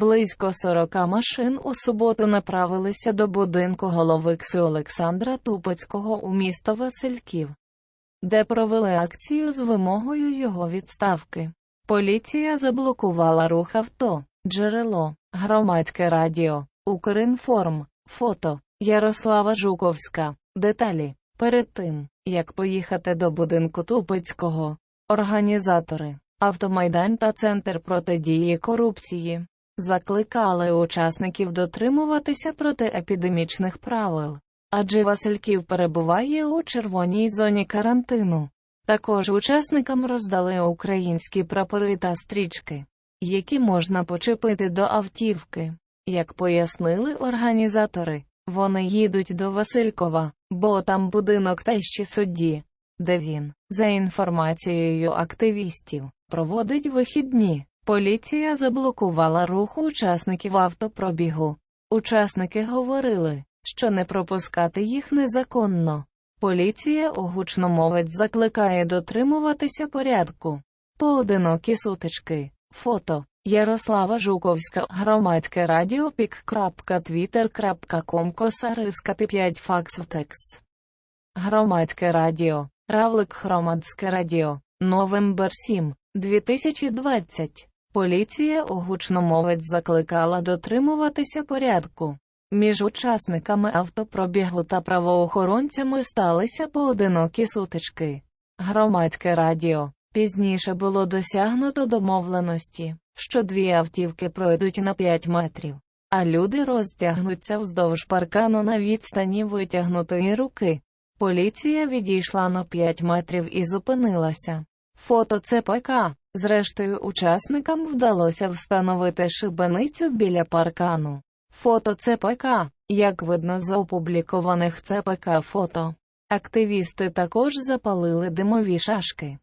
Близько 40 машин у суботу направилися до будинку голови КСУ Олександра Тупецького у місто Васильків, де провели акцію з вимогою його відставки. Поліція заблокувала рух авто, джерело, громадське радіо, Укрінформ, фото, Ярослава Жуковська, деталі. Перед тим, як поїхати до будинку Тупицького, організатори, автомайдан та Центр протидії корупції закликали учасників дотримуватися протиепідемічних правил, адже Васильків перебуває у червоній зоні карантину. Також учасникам роздали українські прапори та стрічки, які можна почепити до автівки. Як пояснили організатори, вони їдуть до Василькова, бо там будинок тещі судді, де він, за інформацією активістів, проводить вихідні. Поліція заблокувала рух учасників автопробігу. Учасники говорили, що не пропускати їх незаконно. Поліція у закликає дотримуватися порядку. Поодинокі сутички. Фото. Ярослава Жуковська, громадське радіо пік.твіттер.ком Косариска 5 Факсвтекс. Громадське радіо. Равлик Громадське радіо. Новембер 7, 2020. Поліція у гучномовець закликала дотримуватися порядку. Між учасниками автопробігу та правоохоронцями сталися поодинокі сутички. Громадське радіо. Пізніше було досягнуто домовленості, що дві автівки пройдуть на 5 метрів, а люди розтягнуться вздовж паркану на відстані витягнутої руки. Поліція відійшла на 5 метрів і зупинилася. Фото ЦПК. Зрештою, учасникам вдалося встановити шибеницю біля паркану. Фото ЦПК. Як видно з опублікованих ЦПК фото. Активісти також запалили димові шашки.